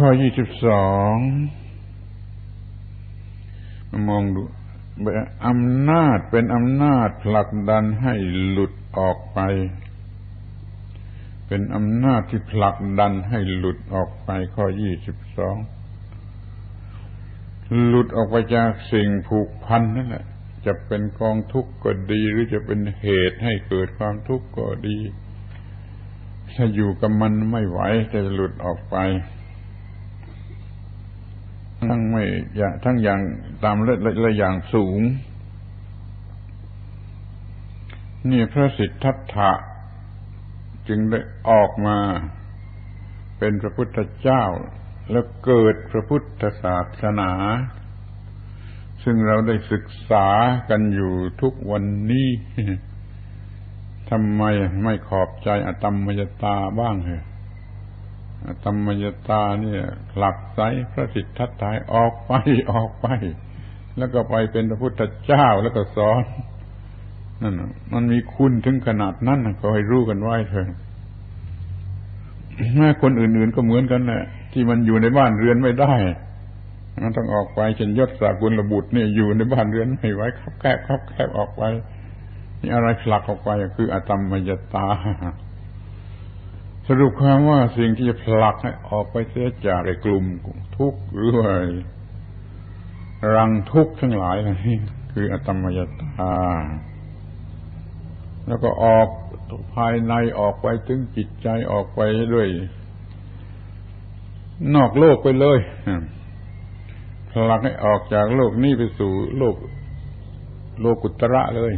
ข้อยี่สิบสองมองดูอำนาจเป็นอำนาจผลักดันให้หลุดออกไป เป็นอำนาจที่ผลักดันให้หลุดออกไปข้อยี่สิบสองหลุดออกไปจากสิ่งผูกพันนั่นแหละ จะเป็นกองทุกข์ก็ดี หรือจะเป็นเหตุให้เกิดความทุกข์ก็ดี ถ้าอยู่กับมันไม่ไหวจะหลุดออกไป ทั้งไม่ทั้งอย่างตามละละอย่างสูง นี่พระสิทธัตถะจึงได้ออกมา เป็นพระพุทธเจ้า แล้วเกิดพระพุทธศาสนา ซึ่งเราได้ศึกษากันอยู่ทุกวันนี้ทำไมไม่ขอบใจอตมมยตาบ้างเหรอ อตมมยตาเนี่ยหลักไสพระสิทธัตถะออกไปออกไป แล้วก็ไปเป็นพระพุทธเจ้าแล้วก็สอนนั่นมันมีคุณถึงขนาดนั้นก็ให้รู้กันไว้เถอะแม่คนอื่นๆก็เหมือนกันแหละที่มันอยู่ในบ้านเรือนไม่ได้มันต้องออกไปเช่นยศสากุลระบุตรเนี่ยอยู่ในบ้านเรือนไม่ไหวครับแคบครับแคบออกไป นี่อะไรผลักออกไปคืออตมมยตา รุปความว่าสิ่งที่จะผลักให้ออกไปเสียจากไอ้กลุ่มทุกข์หรือว่ารังทุกข์ทั้งหลายนี่คืออตมยตา แล้วก็ออกภายในออกไปถึงจิตใจออกไปด้วย นอกโลกไปเลยผลักให้ออกจากโลกนี้ไปสู่โลก โลกุตระเลย